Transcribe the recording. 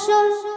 ফসল